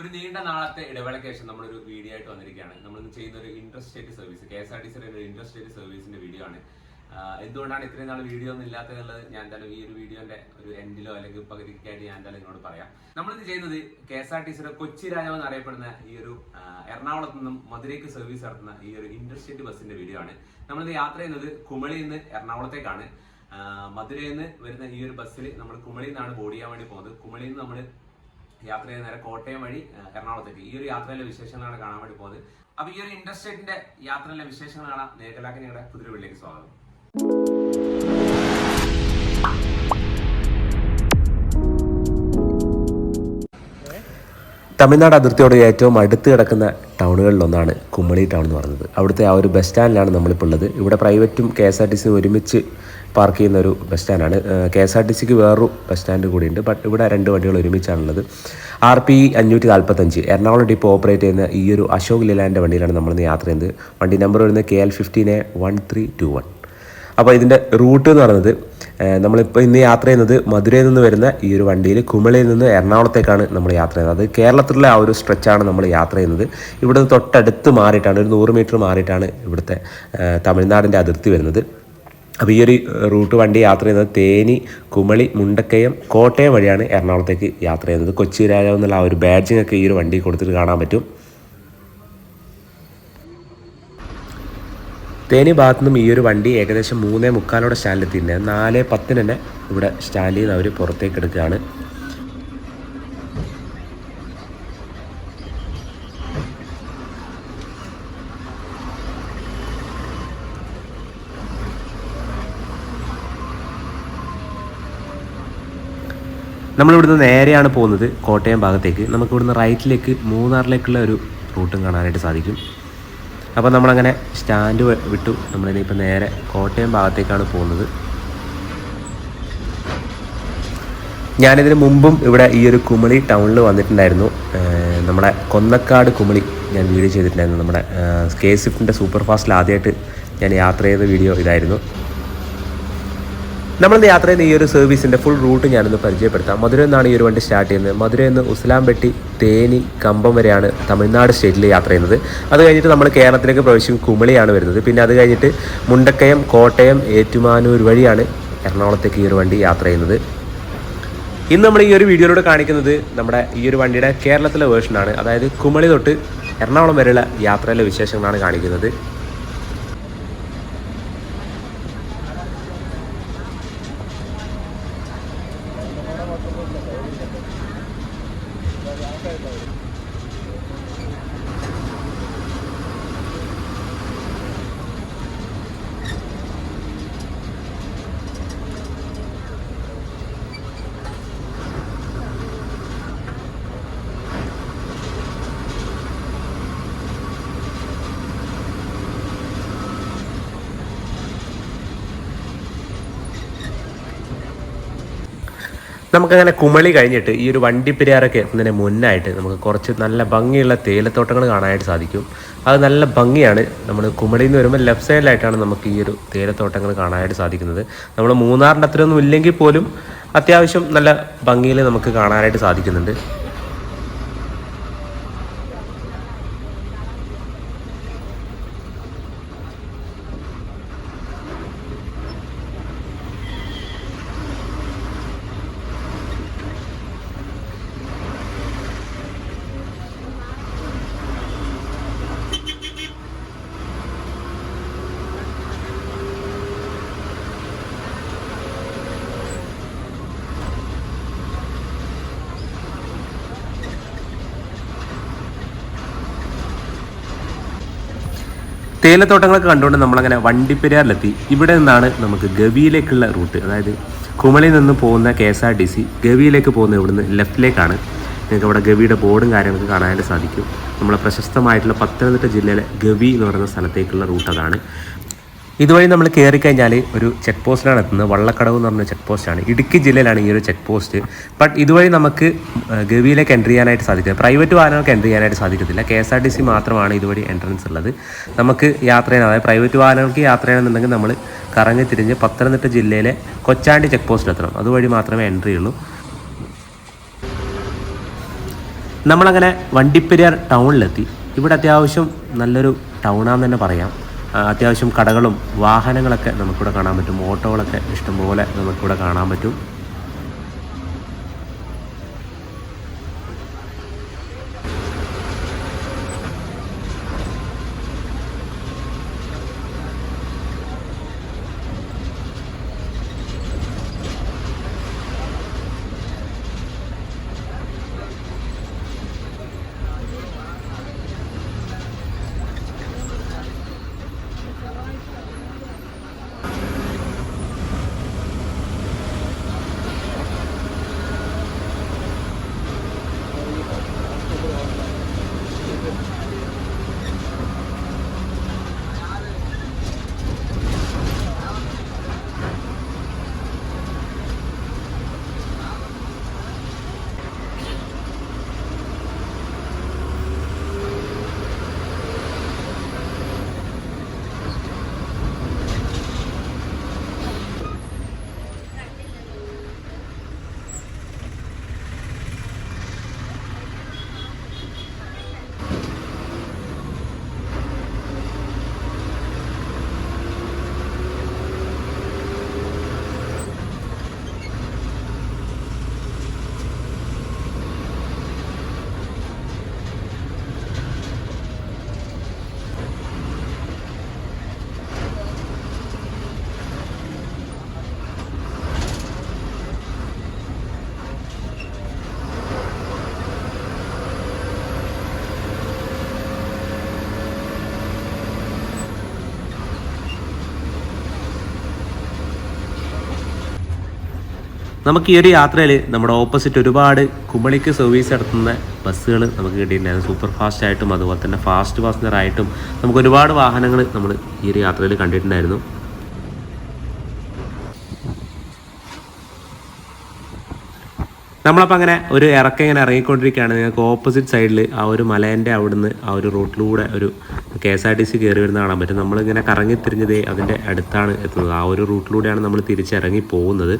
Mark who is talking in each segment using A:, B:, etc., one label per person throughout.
A: ഒരു നീണ്ട നാളത്തെ ഇടവേളയ്ക്ക് ശേഷം നമ്മളൊരു വീഡിയോ ആയിട്ട് വന്നിരിക്കുകയാണ്. നമ്മൾ ചെയ്യുന്ന ഒരു interstate service K S R T സിയുടെ ഒരു ഇൻട്രസ്റ്റേറ്റ് സർവീസിന്റെ വീഡിയോ ആണ്. എന്തുകൊണ്ടാണ് ഇത്രയും നാൾ വീഡിയോ ഒന്നും ഇല്ലാത്തതെന്നുള്ളത് ഞാൻ എന്തായാലും ഈ ഒരു വീഡിയോന്റെ ഒരു എൻഡിലോ അല്ലെങ്കിൽ പകുതിക്കായിട്ട് ഞാൻ എന്തായാലും നിങ്ങളോട് പറയാം. നമ്മളിന്ന് ചെയ്യുന്നത് കെ എസ് ആർ ടി സിയുടെ കൊച്ചി രാജാവ് എന്നറിയപ്പെടുന്ന ഈ ഒരു എറണാകുളത്തു നിന്നും മധുരയ്ക്ക് സർവീസ് നടത്തുന്ന ഈ ഒരു ഇൻട്രസ്റ്റേറ്റ് ബസ്സിന്റെ വീഡിയോ ആണ്. നമ്മളിത് യാത്ര ചെയ്യുന്നത് കുമളിയിൽ നിന്ന് എറണാകുളത്തേക്കാണ്. മധുരയിൽ നിന്ന് വരുന്ന ഈ ഒരു ബസ്സിൽ നമ്മൾ കുമളിയിൽ നിന്നാണ് ബോർഡ് ചെയ്യാൻ വേണ്ടി പോകുന്നത്. കുമളിയിൽ നിന്ന് നമ്മൾ യാത്ര ചെയ്ത് നേരെ കോട്ടയം വഴി എറണാകുളത്തേക്ക്. ഈ ഒരു യാത്രയിലെ വിശേഷങ്ങളാണ് കാണാൻ വേണ്ടി പോകുന്നത്. അപ്പൊ ഈ ഒരു ഇൻഡസ്ട്രേറ്റിന്റെ യാത്രയിലെ വിശേഷങ്ങൾ കാണാൻ നേക്കലാക്കി നിങ്ങളുടെ കുതിരവിളിലേക്ക് സ്വാഗതം.
B: തമിഴ്നാട് അതിർത്തിയോട് ഏറ്റവും അടുത്ത് കിടക്കുന്ന ടൗണുകളിലൊന്നാണ് കുമ്മളി ടൗൺ എന്ന് പറയുന്നത്. അവിടുത്തെ ആ ഒരു ബസ് സ്റ്റാൻഡിലാണ് നമ്മളിപ്പോൾ ഉള്ളത്. ഇവിടെ പ്രൈവറ്റും കെ എസ് ആർ ടി സിയും ഒരുമിച്ച് പാർക്ക് ചെയ്യുന്ന ഒരു ബസ് സ്റ്റാൻഡാണ്. കെ എസ് ആർ ടി സിക്ക് വേറൊരു ബസ് സ്റ്റാൻഡ് കൂടിയുണ്ട്. ബട്ട് ഇവിടെ രണ്ട് വണ്ടികൾ ഒരുമിച്ചാണുള്ളത്. ആർ പി അഞ്ഞൂറ്റി നാൽപ്പത്തഞ്ച് എറണാകുളം ഡിപ്പോ ഓപ്പറേറ്റ് ചെയ്യുന്ന ഈ ഒരു അശോക് ലിലാന്റെ വണ്ടിയിലാണ് നമ്മളിന്ന് യാത്ര ചെയ്യുന്നത്. വണ്ടി നമ്പർ വരുന്നത് K L fifteen A one three two one. അപ്പോൾ ഇതിന്റെ റൂട്ട് എന്ന് പറയുന്നത് നമ്മളിപ്പോൾ ഇന്ന് യാത്ര ചെയ്യുന്നത് മധുരയിൽ നിന്ന് വരുന്ന ഈ ഒരു വണ്ടിയിൽ കുമളിയിൽ നിന്ന് എറണാകുളത്തേക്കാണ് നമ്മൾ യാത്ര ചെയ്യുന്നത്. അത് കേരളത്തിലെ ആ ഒരു സ്ട്രെച്ചാണ് നമ്മൾ യാത്ര ചെയ്യുന്നത്. ഇവിടുന്ന് തൊട്ടടുത്ത് മാറിയിട്ടാണ് ഒരു നൂറ് മീറ്റർ മാറിയിട്ടാണ് ഇവിടുത്തെ തമിഴ്നാടിന്റെ അതിർത്തി വരുന്നത്. അപ്പോൾ ഈ ഒരു റൂട്ട് വണ്ടി യാത്ര ചെയ്യുന്നത് തേനി കുമളി മുണ്ടക്കയം കോട്ടയം വഴിയാണ് എറണാകുളത്തേക്ക് യാത്ര ചെയ്യുന്നത് കൊച്ചി രാജാവ് എന്നുള്ള ആ ഒരു ബാഡ്ജിങ് ഒക്കെ ഈ ഒരു വണ്ടി കൊടുത്തിട്ട് കാണാൻ പറ്റും. തേനി ഭാഗത്തു നിന്നും ഈ ഒരു വണ്ടി ഏകദേശം മൂന്നേ മുക്കാലോടെ സ്റ്റാൻഡിലെത്തിയിട്ടുണ്ട്. നാല് പത്തിന് തന്നെ ഇവിടെ സ്റ്റാൻഡിൽ നിന്ന് അവർ പുറത്തേക്ക് എടുക്കുകയാണ്. നമ്മളിവിടുന്ന് നേരെയാണ് പോകുന്നത് കോട്ടയം ഭാഗത്തേക്ക്. നമുക്ക് ഇവിടുന്ന് റൈറ്റിലേക്ക് മൂന്നാറിലേക്കുള്ള ഒരു റൂട്ടും കാണാനായിട്ട് സാധിക്കും. അപ്പോൾ നമ്മളങ്ങനെ സ്റ്റാൻഡ് വിട്ടു. നമ്മളിനിപ്പോൾ നേരെ കോട്ടയം ഭാഗത്തേക്കാണ് പോകുന്നത്. ഞാനിതിന് മുമ്പും ഇവിടെ ഈ ഒരു കുമളി ടൗണിൽ വന്നിട്ടുണ്ടായിരുന്നു. നമ്മുടെ കൊന്നക്കാട് കുമളി ഞാൻ വീഡിയോ ചെയ്തിട്ടുണ്ടായിരുന്നു. നമ്മുടെ കെ സ്വിഫ്റ്റിന്റെ സൂപ്പർ ഫാസ്റ്റിൽ ആദ്യമായിട്ട് ഞാൻ യാത്ര ചെയ്ത വീഡിയോ ഇതായിരുന്നു. നമ്മളിന്ന് യാത്ര ചെയ്യുന്ന ഈ ഒരു സർവീസിന്റെ ഫുൾ റൂട്ട് ഞാനൊന്ന് പരിചയപ്പെടുത്താം. മധുരയിൽ നിന്നാണ് ഈ ഒരു വണ്ടി സ്റ്റാർട്ട് ചെയ്യുന്നത്. മധുരയിൽ നിന്ന് ഉസ്ലാംപെട്ടി തേനി കമ്പം വരെയാണ് തമിഴ്നാട് സ്റ്റേറ്റിൽ യാത്ര ചെയ്യുന്നത്. അത് കഴിഞ്ഞിട്ട് നമ്മൾ കേരളത്തിലേക്ക് പ്രവേശിക്കും കുമളിയാണ് വരുന്നത്. പിന്നെ അത് കഴിഞ്ഞിട്ട് മുണ്ടക്കയം കോട്ടയം ഏറ്റുമാനൂർ വഴിയാണ് എറണാകുളത്തേക്ക് ഈ ഒരു വണ്ടി യാത്ര ചെയ്യുന്നത്. ഇന്ന് നമ്മൾ ഈ ഒരു വീഡിയോയിലൂടെ കാണിക്കുന്നത് നമ്മുടെ ഈ ഒരു വണ്ടിയുടെ കേരളത്തിലെ വേർഷനാണ് അതായത് കുമളി തൊട്ട് എറണാകുളം വരെയുള്ള യാത്രയിലെ വിശേഷങ്ങളാണ് കാണിക്കുന്നത്. നമുക്കങ്ങനെ കുമളി കഴിഞ്ഞിട്ട് ഈ ഒരു വണ്ടിപ്പെരിയാറൊക്കെ എത്തുന്നതിന് മുന്നായിട്ട് നമുക്ക് കുറച്ച് നല്ല ഭംഗിയുള്ള തേയിലത്തോട്ടങ്ങൾ കാണാനായിട്ട് സാധിക്കും. അത് നല്ല ഭംഗിയാണ്. നമ്മൾ കുമളിയിൽ നിന്ന് വരുമ്പോൾ ലെഫ്റ്റ് സൈഡിലായിട്ടാണ് നമുക്ക് ഈ ഒരു തേയിലത്തോട്ടങ്ങൾ കാണാനായിട്ട് സാധിക്കുന്നത്. നമ്മൾ മൂന്നാറിന്റെ അത്രയൊന്നും ഇല്ലെങ്കിൽ പോലും അത്യാവശ്യം നല്ല ഭംഗിയിൽ നമുക്ക് കാണാനായിട്ട് സാധിക്കുന്നുണ്ട്. തേയിലത്തോട്ടങ്ങളൊക്കെ കണ്ടുകൊണ്ട് നമ്മളങ്ങനെ വണ്ടിപ്പെരിയാറിലെത്തി. ഇവിടെ നിന്നാണ് നമുക്ക് ഗവിയിലേക്കുള്ള റൂട്ട്. അതായത് കുമളിയിൽ നിന്ന് പോകുന്ന K S R T C ഗവിയിലേക്ക് പോകുന്ന ഇവിടുന്ന് ലെഫ്റ്റിലേക്കാണ്. നിങ്ങൾക്ക് അവിടെ ഗവിയുടെ ബോർഡും കാര്യങ്ങളൊക്കെ കാണാനായിട്ട് സാധിക്കും. നമ്മളെ പ്രശസ്തമായിട്ടുള്ള പത്തനംതിട്ട ജില്ലയിലെ ഗവി എന്ന് പറയുന്ന സ്ഥലത്തേക്കുള്ള റൂട്ട് അതാണ്. ഇതുവഴി നമ്മൾ കയറി കഴിഞ്ഞാൽ ഒരു ചെക്ക് പോസ്റ്റിലാണ് എത്തുന്നത്. വള്ളക്കടവ് എന്ന് പറഞ്ഞ ചെക്ക് പോസ്റ്റാണ് ഇടുക്കി ജില്ലയിലാണ് ഈ ഒരു ചെക്ക് പോസ്റ്റ് ബട്ട് ഇതുവഴി നമുക്ക് ഗവിയിലേക്ക് എന്റർ ചെയ്യാനായിട്ട് സാധിക്കില്ല പ്രൈവറ്റ് വാഹനങ്ങൾക്ക് എന്റർ ചെയ്യാനായിട്ട് സാധിക്കത്തില്ല. K S R T C മാത്രമാണ് ഇതുവഴി എൻട്രൻസ് ഉള്ളത്. നമുക്ക് യാത്ര ചെയ്യാൻ അതായത് പ്രൈവറ്റ് വാഹനങ്ങൾക്ക് യാത്ര ചെയ്യണമെന്നുണ്ടെങ്കിൽ നമ്മൾ കറങ്ങി തിരിഞ്ഞ് പത്തനംതിട്ട ജില്ലയിലെ കൊച്ചാണ്ടി ചെക്ക് പോസ്റ്റിൽ എത്തണം. അതുവഴി മാത്രമേ എൻട്രി ഉള്ളൂ. നമ്മളങ്ങനെ വണ്ടിപ്പെരിയാർ ടൗണിലെത്തി ഇവിടെ അത്യാവശ്യം നല്ലൊരു ടൗണാന്ന് തന്നെ പറയാം. അത്യാവശ്യം കടകളും വാഹനങ്ങളൊക്കെ നമുക്കിവിടെ കാണാൻ പറ്റും. ഓട്ടോകളൊക്കെ ഇഷ്ടംപോലെ നമുക്കിവിടെ കാണാൻ പറ്റും. നമുക്ക് ഈ ഒരു യാത്രയിൽ നമ്മുടെ ഓപ്പോസിറ്റ് ഒരുപാട് കുമളിക്ക് സർവീസ് നടത്തുന്ന ബസ്സുകൾ നമുക്ക് കിട്ടിയിട്ടുണ്ടായിരുന്നു. സൂപ്പർ ഫാസ്റ്റ് ആയിട്ടും അതുപോലെ തന്നെ ഫാസ്റ്റ് പാസഞ്ചർ ആയിട്ടും നമുക്ക് ഒരുപാട് വാഹനങ്ങൾ നമ്മൾ ഈ ഒരു യാത്രയിൽ കണ്ടിട്ടുണ്ടായിരുന്നു. നമ്മളപ്പോൾ അങ്ങനെ ഒരു ഇറക്കം ഇങ്ങനെ ഇറങ്ങിക്കൊണ്ടിരിക്കുകയാണ്. നിങ്ങൾക്ക് ഓപ്പോസിറ്റ് സൈഡിൽ ആ ഒരു മലേന്റെ അവിടുന്ന് ആ ഒരു റോട്ടിലൂടെ ഒരു K S R T C കയറി വരുന്ന കാണാൻ പറ്റും. നമ്മളിങ്ങനെ കറങ്ങി അതിന്റെ അടുത്താണ് എത്തുന്നത്. ആ ഒരു റൂട്ടിലൂടെയാണ് നമ്മൾ തിരിച്ചിറങ്ങി പോകുന്നത്.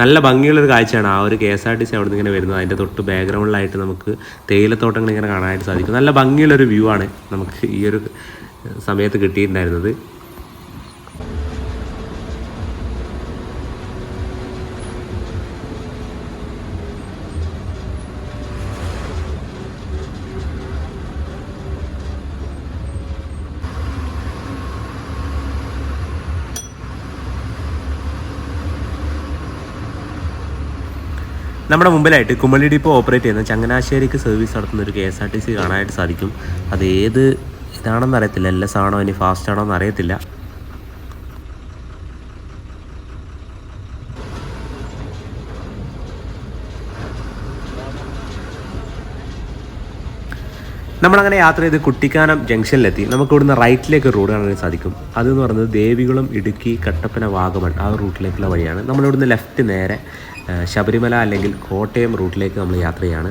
B: നല്ല ഭംഗിയുള്ളൊരു കാഴ്ചയാണ് ആ ഒരു K S R T C അവിടുന്ന് ഇങ്ങനെ വരുന്നത്. അതിന്റെ തൊട്ട് ബാക്ക്ഗ്രൗണ്ടിലായിട്ട് നമുക്ക് തേയിലത്തോട്ടങ്ങൾ ഇങ്ങനെ കാണാനായിട്ട് സാധിക്കും. നല്ല ഭംഗിയുള്ളൊരു വ്യൂ ആണ് നമുക്ക് ഈ ഒരു സമയത്ത് കിട്ടിയിട്ടുണ്ടായിരുന്നത്. നമ്മുടെ മുമ്പിലായിട്ട് കുമളി ഡിപ്പോ ഓപ്പറേറ്റ് ചെയ്യുന്ന ചങ്ങനാശ്ശേരിക്ക് സർവീസ് നടത്തുന്ന ഒരു K S R T C കാണാനായിട്ട് സാധിക്കും. അത് ഏത് ഇതാണെന്ന് അറിയത്തില്ല. എൽ എസ് ആണോ ഇനി ഫാസ്റ്റ് ആണോ എന്ന് അറിയത്തില്ല. നമ്മളങ്ങനെ യാത്ര ചെയ്ത് കുട്ടിക്കാനം ജംഗ്ഷനിലെത്തി. നമുക്ക് ഇവിടുന്ന് റൈറ്റിലേക്ക് റോഡ് കാണാൻ സാധിക്കും. അതെന്ന് പറയുന്നത് ദേവികുളം ഇടുക്കി കട്ടപ്പന വാഗമൺ ആ റൂട്ടിലേക്കുള്ള വഴിയാണ്. നമ്മളിവിടുന്ന് ലെഫ്റ്റ് നേരെ ശബരിമല അല്ലെങ്കിൽ കോട്ടയം റൂട്ടിലേക്ക് നമ്മൾ യാത്രയാണ്.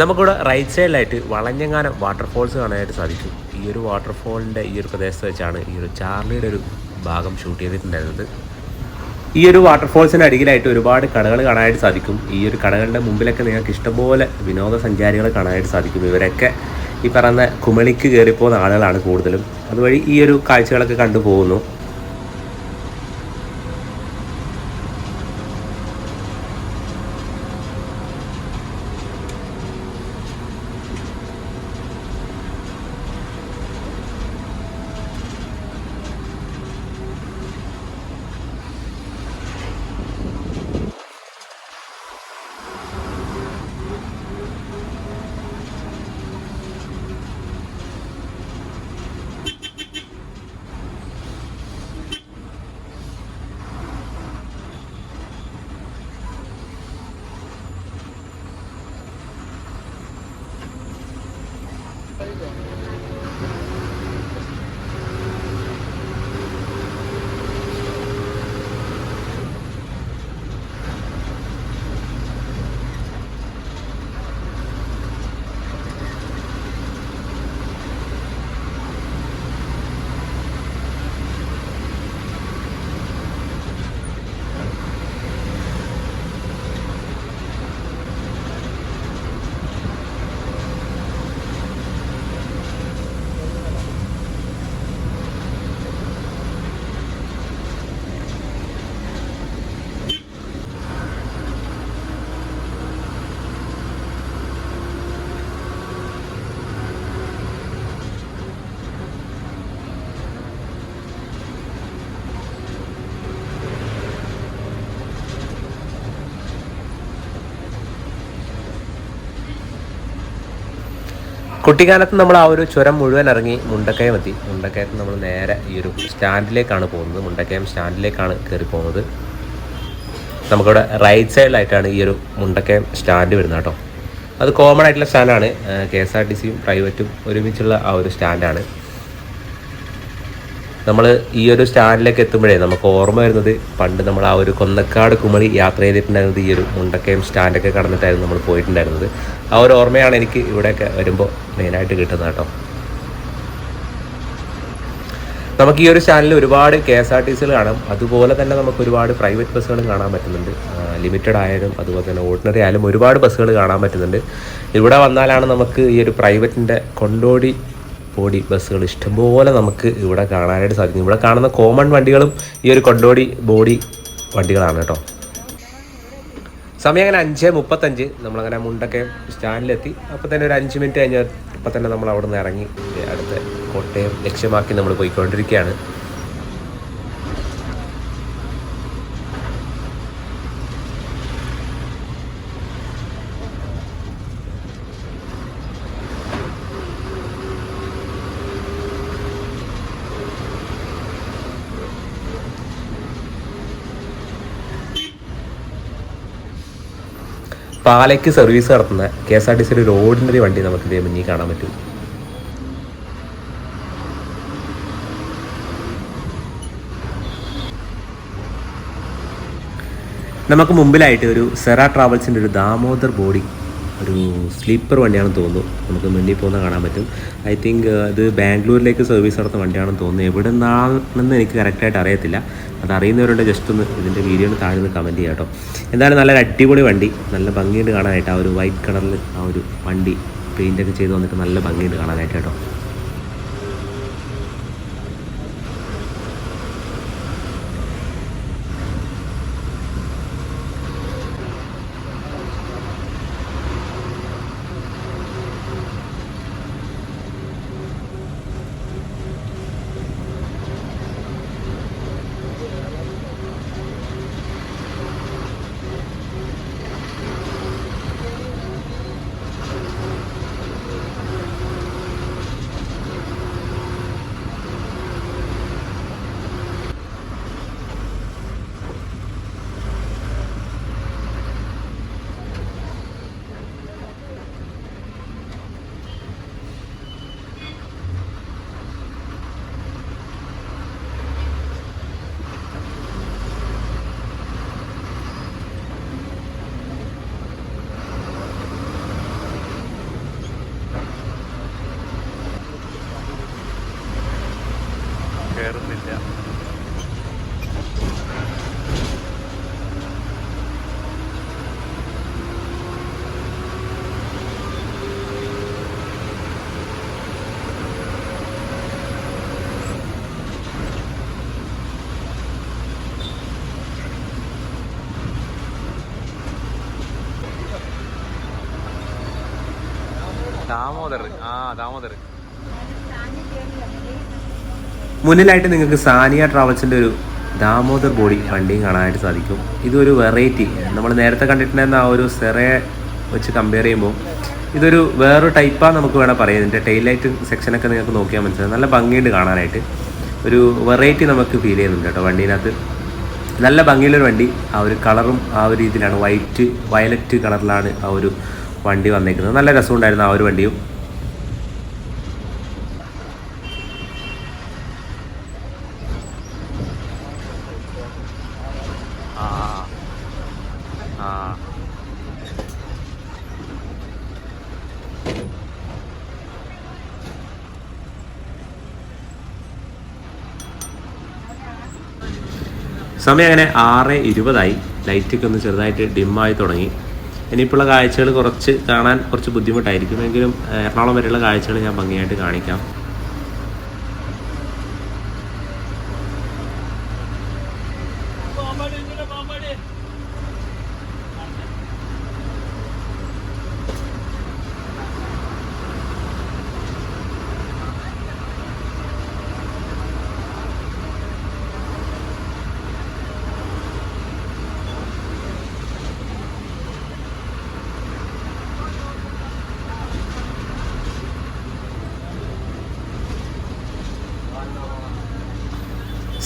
B: നമുക്കിവിടെ റൈറ്റ് സൈഡിലായിട്ട് വളഞ്ഞങ്ങാനം വാട്ടർഫോൾസ് കാണാനായിട്ട് സാധിക്കും ഈ ഒരു വാട്ടർഫോളിന്റെ ഈ ഒരു പ്രദേശത്ത് വെച്ചാണ് ഈ ഒരു ചാർലിയുടെ ഒരു ഭാഗം ഷൂട്ട് ചെയ്തിട്ടുണ്ടായിരുന്നത്. ഈ ഒരു വാട്ടർഫോൾസിന്റെ അടിയിലായിട്ട് ഒരുപാട് കടകൾ കാണാനായിട്ട് സാധിക്കും. ഈ ഒരു കടകളുടെ മുമ്പിലൊക്കെ നിങ്ങൾക്ക് ഇഷ്ടംപോലെ വിനോദസഞ്ചാരികളെ കാണാനായിട്ട് സാധിക്കും. ഇവരൊക്കെ ഈ പറയുന്ന കുമളിക്ക് കയറിപ്പോകുന്ന ആളുകളാണ് കൂടുതലും. അതുവഴി ഈ ഒരു കാഴ്ചകളൊക്കെ കണ്ടുപോകുന്നു. Thank you. കുട്ടിക്കാലത്ത് നമ്മൾ ആ ഒരു ചുരം മുഴുവൻ ഇറങ്ങി മുണ്ടക്കയം എത്തി. മുണ്ടക്കയത്ത് നമ്മൾ നേരെ ഈ ഒരു സ്റ്റാൻഡിലേക്കാണ് പോകുന്നത്. മുണ്ടക്കയം സ്റ്റാൻഡിലേക്കാണ് കയറി പോകുന്നത്. നമുക്കിവിടെ റൈറ്റ് സൈഡിലായിട്ടാണ് ഈ ഒരു മുണ്ടക്കയം സ്റ്റാൻഡ് വരുന്നത് കേട്ടോ. അത് കോമൺ ആയിട്ടുള്ള സ്റ്റാൻഡാണ്. കെ എസ് ആർ ടി സിയും പ്രൈവറ്റും ഒരുമിച്ചുള്ള ആ ഒരു സ്റ്റാൻഡാണ്. നമ്മൾ ഈ ഒരു സ്റ്റാൻഡിലേക്ക് എത്തുമ്പോഴേ നമുക്ക് ഓർമ്മ വരുന്നത് പണ്ട് നമ്മൾ ആ ഒരു കൊന്നക്കാട് കുമളി യാത്ര ചെയ്തിട്ടുണ്ടായിരുന്നത് ഈ ഒരു മുണ്ടക്കയം സ്റ്റാൻഡൊക്കെ കടന്നിട്ടായിരുന്നു നമ്മൾ പോയിട്ടുണ്ടായിരുന്നത്. ആ ഒരു ഓർമ്മയാണ് എനിക്ക് ഇവിടെയൊക്കെ വരുമ്പോൾ മെയിനായിട്ട് കിട്ടുന്നത് കേട്ടോ. നമുക്ക് ഈ ഒരു സ്റ്റാൻഡിൽ ഒരുപാട് കെ എസ് ആർ ടി സികൾ കാണാം. അതുപോലെ തന്നെ നമുക്ക് ഒരുപാട് പ്രൈവറ്റ് ബസ്സുകളും കാണാൻ പറ്റുന്നുണ്ട്. ലിമിറ്റഡ് ആയാലും അതുപോലെ തന്നെ ഓർഡിനറി ആയാലും ഒരുപാട് ബസ്സുകൾ കാണാൻ പറ്റുന്നുണ്ട്. ഇവിടെ വന്നാലാണ് നമുക്ക് ഈ ഒരു പ്രൈവറ്റിന്റെ കൊണ്ടോടി ബോഡി ബസ്സുകൾ ഇഷ്ടംപോലെ നമുക്ക് ഇവിടെ കാണാനായിട്ട് സാധിക്കും. ഇവിടെ കാണുന്ന കോമൺ വണ്ടികളും ഈ ഒരു കൊണ്ടോടി ബോഡി വണ്ടികളാണ് കേട്ടോ. സമയം അങ്ങനെ അഞ്ച് മുപ്പത്തഞ്ച്. നമ്മളങ്ങനെ മുണ്ടൊക്കെ സ്റ്റാൻഡിലെത്തി. അപ്പോൾ തന്നെ ഒരു അഞ്ച് മിനിറ്റ് കഴിഞ്ഞ ഇപ്പം തന്നെ നമ്മൾ അവിടെ നിന്ന് ഇറങ്ങി അടുത്ത കോട്ടയം ലക്ഷ്യമാക്കി നമ്മൾ പോയിക്കൊണ്ടിരിക്കുകയാണ്. പാലയ്ക്ക് സർവീസ് നടത്തുന്ന കെ എസ് ആർ ടി സിയുടെ ഒരു ഓർഡിനറി വണ്ടി നമുക്ക് ഇതേ മുന്നിൽ കാണാൻ പറ്റും. നമുക്ക് മുമ്പിലായിട്ട് ഒരു സെറ ട്രാവൽസിന്റെ ഒരു ദാമോദർ ബോഡി ഒരു സ്ലീപ്പർ വണ്ടിയാണെന്ന് തോന്നുന്നു. നമുക്ക് മുന്നിൽ പോകുന്ന കാണാൻ പറ്റും. ഐ തിങ്ക് ഇത് ബാംഗ്ലൂരിലേക്ക് സർവീസ് നടത്തുന്ന വണ്ടിയാണെന്ന് തോന്നുന്നു. എവിടെ നിന്നാണെന്ന് എനിക്ക് കറക്റ്റായിട്ട് അറിയത്തില്ല. അത് ജസ്റ്റ് ഒന്ന് ഇതിന്റെ വീഡിയോ ഒന്ന് താഴെ നിന്ന് കമന്റ് ചെയ്യാം കേട്ടോ. എന്തായാലും നല്ലൊരു അടിപൊളി വണ്ടി. നല്ല ഭംഗിയുണ്ട് കാണാനായിട്ട്. ആ ഒരു വൈറ്റ് കളറിൽ ആ ഒരു വണ്ടി പെയിന്റൊക്കെ ചെയ്ത് വന്നിട്ട് നല്ല ഭംഗിയുണ്ട് കാണാനായിട്ട് കേട്ടോ.
C: ദാമോദർ. ആ ദാമോദർ.
B: മുന്നിലായിട്ട് നിങ്ങൾക്ക് സാനിയ ട്രാവൽസിന്റെ ഒരു ദാമോദർ ബോഡി വണ്ടിയും കാണാനായിട്ട് സാധിക്കും. ഇതൊരു വെറൈറ്റി. നമ്മൾ നേരത്തെ കണ്ടിട്ടുണ്ടായിരുന്ന ആ ഒരു സെറയെ വെച്ച് കമ്പയർ ചെയ്യുമ്പോൾ ഇതൊരു വേറൊരു ടൈപ്പാണ് നമുക്ക് വേണം പറയാം. ഇതിന്റെ ടെയിൽ ലൈറ്റ് സെക്ഷനൊക്കെ നിങ്ങൾക്ക് നോക്കിയാൽ മനസ്സിലാവും. നല്ല ഭംഗിയുണ്ട് കാണാനായിട്ട്. ഒരു വെറൈറ്റി നമുക്ക് ഫീൽ ചെയ്യുന്നുണ്ട് കേട്ടോ വണ്ടീനകത്ത്. നല്ല ഭംഗിയുള്ളൊരു വണ്ടി. ആ ഒരു കളറും ആ ഒരു രീതിയിലാണ്. വൈറ്റ് വയലറ്റ് കളറിലാണ് ആ ഒരു വണ്ടി വന്നേക്കുന്നത്. നല്ല രസമുണ്ടായിരുന്നു ആ ഒരു വണ്ടിയും. സമയം അങ്ങനെ ആറ് ഇരുപതായി. ലൈറ്റൊക്കെ ഒന്ന് ചെറുതായിട്ട് ഡിമ്മായി തുടങ്ങി. ഇനിയിപ്പോഴുള്ള കാഴ്ചകൾ കുറച്ച് കാണാൻ കുറച്ച് ബുദ്ധിമുട്ടായിരിക്കും. എങ്കിലും എറണാകുളം വരെയുള്ള കാഴ്ചകൾ ഞാൻ ഭംഗിയായിട്ട് കാണിക്കാം.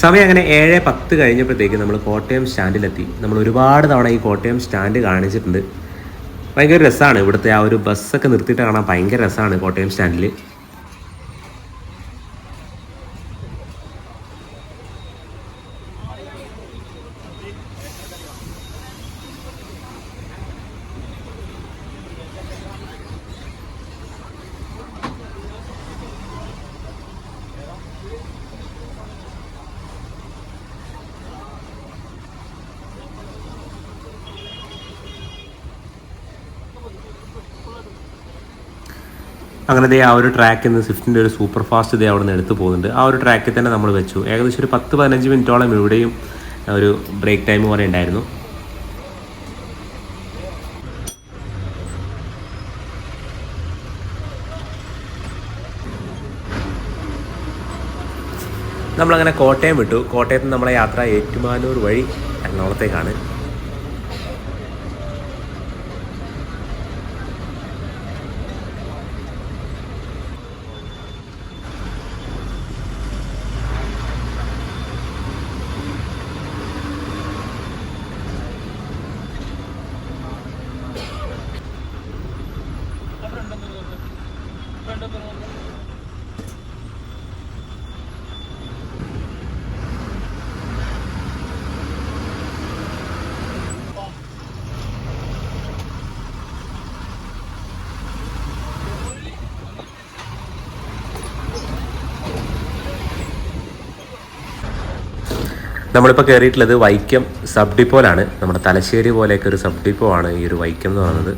B: സമയം അങ്ങനെ ഏഴ് പത്ത് കഴിഞ്ഞപ്പോഴത്തേക്ക് നമ്മൾ കോട്ടയം സ്റ്റാൻഡിലെത്തി. നമ്മൾ ഒരുപാട് തവണ ഈ കോട്ടയം സ്റ്റാൻഡ് കാണിച്ചിട്ടുണ്ട്. ഭയങ്കര രസമാണ് ഇവിടുത്തെ ആ ഒരു ബസ്സൊക്കെ നിർത്തിയിട്ട് കാണാൻ ഭയങ്കര രസമാണ് കോട്ടയം സ്റ്റാൻഡിൽ അങ്ങനെ ആ ഒരു ട്രാക്കിൽ നിന്ന് സ്വിഫ്റ്റിന്റെ ഒരു സൂപ്പർ ഫാസ്റ്റ് ദേ അവിടെ നിന്ന് എടുത്ത് പോകുന്നുണ്ട്. ആ ഒരു ട്രാക്കിൽ തന്നെ നമ്മൾ വെച്ചു. ഏകദേശം ഒരു പത്ത് പതിനഞ്ച് മിനിറ്റോളം ഇവിടെയും ഒരു ബ്രേക്ക് ടൈം പോലെ ഉണ്ടായിരുന്നു. നമ്മളങ്ങനെ കോട്ടയം വിട്ടു. കോട്ടയത്ത് നമ്മളെ യാത്ര ഏറ്റുമാനൂർ വഴി എറണാകുളത്തേക്കാണ്. നമ്മളിപ്പോൾ കയറിയിട്ടുള്ളത് വൈക്കം സബ് ഡിപ്പോയിലാണ് നമ്മുടെ തലശ്ശേരി പോലെയൊക്കെ ഒരു സബ് ഡിപ്പോ ആണ് ഈ ഒരു വൈക്കം എന്ന് പറയുന്നത്.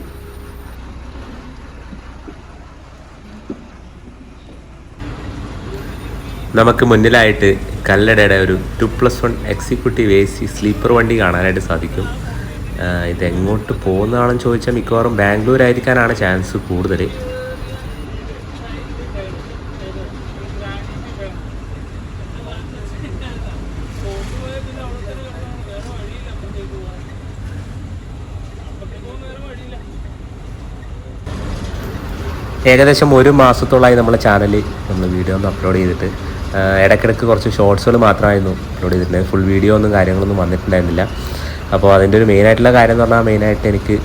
B: നമുക്ക് മുന്നിലായിട്ട് കല്ലടയുടെ ഒരു two plus one executive A C sleeper വണ്ടി കാണാനായിട്ട് സാധിക്കും. ഇത് ഇതെങ്ങോട്ട് പോകുന്നതാണെന്ന് ചോദിച്ചാൽ മിക്കവാറും ബാംഗ്ലൂർ ആയിരിക്കാനാണ് ചാൻസ് കൂടുതൽ ഏകദേശം ഒരു മാസത്തോളമായി നമ്മളെ ചാനലിൽ നമ്മൾ വീഡിയോ ഒന്ന് അപ്ലോഡ് ചെയ്തിട്ട് ഇടയ്ക്കിടയ്ക്ക് കുറച്ച് ഷോർട്സുകൾ മാത്രമായിരുന്നു അപ്ലോഡ് ചെയ്തിട്ടുണ്ടായത് ഫുൾ വീഡിയോ ഒന്നും കാര്യങ്ങളൊന്നും വന്നിട്ടുണ്ടായിരുന്നില്ല. അപ്പോൾ അതിന്റെ ഒരു മെയിനായിട്ടുള്ള കാര്യം എന്ന് പറഞ്ഞാൽ മെയിനായിട്ട് എനിക്ക്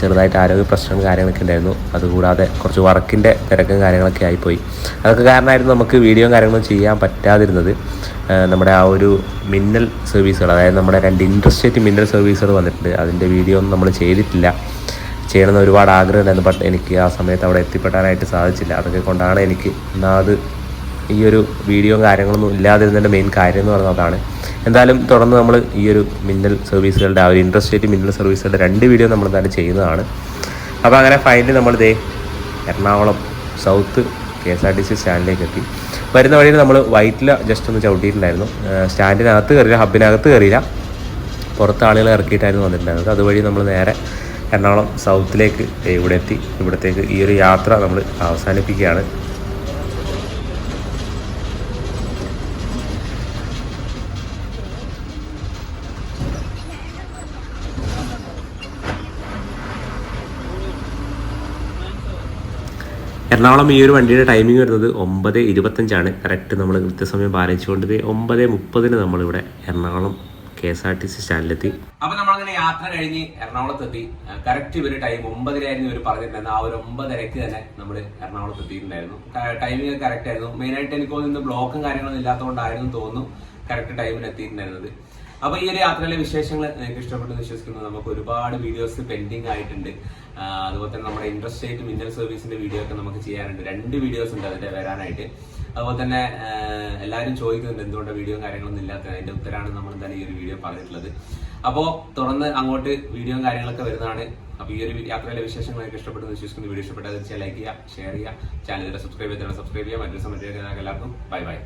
B: ചെറുതായിട്ട് ആരോഗ്യ പ്രശ്നങ്ങളും കാര്യങ്ങളൊക്കെ ഉണ്ടായിരുന്നു. അതുകൂടാതെ കുറച്ച് വർക്കിന്റെ തിരക്കും കാര്യങ്ങളൊക്കെ ആയിപ്പോയി. അതൊക്കെ കാരണമായിരുന്നു നമുക്ക് വീഡിയോയും കാര്യങ്ങളും ചെയ്യാൻ പറ്റാതിരുന്നത്. നമ്മുടെ ആ ഒരു മിന്നൽ സർവീസുകൾ അതായത് നമ്മുടെ രണ്ട് ഇൻട്രസ്റ്റേറ്റ് മിന്നൽ സർവീസുകൾ വന്നിട്ടുണ്ട്. അതിന്റെ വീഡിയോ ഒന്നും നമ്മൾ ചെയ്തിട്ടില്ല. ചെയ്യണമെന്ന് ഒരുപാട് ആഗ്രഹമുണ്ടായിരുന്നു ബട്ട് എനിക്ക് ആ സമയത്ത് അവിടെ എത്തിപ്പെടാനായിട്ട് സാധിച്ചില്ല. അതൊക്കെ കൊണ്ടാണ് എനിക്ക് ഒന്നാമത് ഈ ഒരു വീഡിയോയും കാര്യങ്ങളൊന്നും ഇല്ലാതിരുന്നതിന്റെ മെയിൻ കാര്യം എന്ന് പറയുന്നത് അതാണ്. എന്തായാലും തുടർന്ന് നമ്മൾ ഈ ഒരു മിന്നൽ സർവീസുകളുടെ ആ ഒരു ഇൻട്രസ്റ്റേറ്റ് മിന്നൽ സർവീസുകളുടെ രണ്ട് വീഡിയോ നമ്മൾ എന്തായാലും ചെയ്യുന്നതാണ്. അപ്പോൾ അങ്ങനെ ഫൈനലി നമ്മൾ ദേ Ernakulam south K S R T C സ്റ്റാൻഡിലേക്ക് എത്തി. വരുന്ന വഴിയിൽ നമ്മൾ വൈറ്റില ജസ്റ്റ് ഒന്ന് ചവിട്ടിയിട്ടുണ്ടായിരുന്നു. സ്റ്റാൻഡിനകത്ത് കയറിയില്ല ഹബിനകത്ത് കയറിയില്ല. പുറത്ത് ആളുകളെ ഇറക്കിയിട്ടായിരുന്നു വന്നിട്ടുണ്ടായിരുന്നത്. അതുവഴി നമ്മൾ നേരെ എറണാകുളം സൗത്തിലേക്ക് ഇവിടെ എത്തി ഇവിടത്തേക്ക് ഈ ഒരു യാത്ര നമ്മൾ അവസാനിപ്പിക്കുകയാണ്. എറണാകുളം ഈ ഒരു വണ്ടിയുടെ ടൈമിംഗ് വരുന്നത് ഒമ്പത് ഇരുപത്തഞ്ചാണ്. കറക്റ്റ് നമ്മൾ കൃത്യസമയം പാലിച്ചുകൊണ്ട് ഒമ്പത് മുപ്പതിന് നമ്മളിവിടെ Ernakulam K S R T C സ്റ്റാൻഡിലെത്തി.
A: അപ്പൊ നമ്മളങ്ങനെ യാത്ര കഴിഞ്ഞ് എറണാകുളത്ത് എത്തി കറക്റ്റ് ഇവർ ടൈം ഒമ്പതരയായിരുന്നു ഇവർ പറഞ്ഞിട്ടുണ്ടായിരുന്നു ആ ഒരു ഒമ്പതരക്ക് തന്നെ നമ്മൾ എറണാകുളത്ത് എത്തിയിട്ടുണ്ടായിരുന്നു ടൈമിംഗ് കറക്റ്റ് ആയിരുന്നു. മെയിനായിട്ട് എനിക്ക് തോന്നുന്നു ബ്ലോക്കും കാര്യങ്ങളൊന്നും ഇല്ലാത്തതുകൊണ്ടായിരുന്നു തോന്നുന്നു. കറക്റ്റ് ടൈമിൽ എത്തിയിട്ടുണ്ടായിരുന്നത്. അപ്പൊ ഈ ഒരു യാത്രയിലെ വിശേഷങ്ങൾ നിങ്ങൾക്ക് ഇഷ്ടപ്പെട്ടു വിശ്വസിക്കുന്നു. നമുക്ക് ഒരുപാട് വീഡിയോസ് പെൻഡിങ് ആയിട്ടുണ്ട്. അതുപോലെ തന്നെ നമ്മുടെ ഇൻട്രസ്റ്റ് ആയിട്ട് മിന്നൽ സർവീസിന്റെ വീഡിയോ ഒക്കെ നമുക്ക് ചെയ്യാനുണ്ട്. രണ്ട് വീഡിയോസ് ഉണ്ട് അതിന്റെ വരാനായിട്ട്. അതുപോലെ തന്നെ എല്ലാവരും ചോദിക്കുന്നുണ്ട് എന്തുകൊണ്ട് വീഡിയോ കാര്യങ്ങളൊന്നും ഇല്ലാത്ത അതിന്റെ ഉത്തരമാണ് നമ്മൾ തന്നെ ഈ ഒരു വീഡിയോ പറഞ്ഞിട്ടുള്ളത്. അപ്പോൾ തുറന്ന് അങ്ങോട്ട് വീഡിയോയും കാര്യങ്ങളൊക്കെ വരുന്നതാണ്. അപ്പോൾ ഈ ഒരു യാത്രയിലെ വിശേഷങ്ങൾ നിങ്ങൾക്ക് ഇഷ്ടപ്പെട്ടു വിശ്വസിക്കുന്നു. വീഡിയോ ഇഷ്ടപ്പെട്ടാൽ തീർച്ചയായും ലൈക്ക് ചെയ്യുക ഷെയർ ചെയ്യുക. ചാനൽ സബ്സ്ക്രൈബ് ചെയ്താൽ സബ്സ്ക്രൈബ് ചെയ്യുക. മറ്റൊരു സമയത്തേക്ക് എല്ലാവർക്കും. Bye bye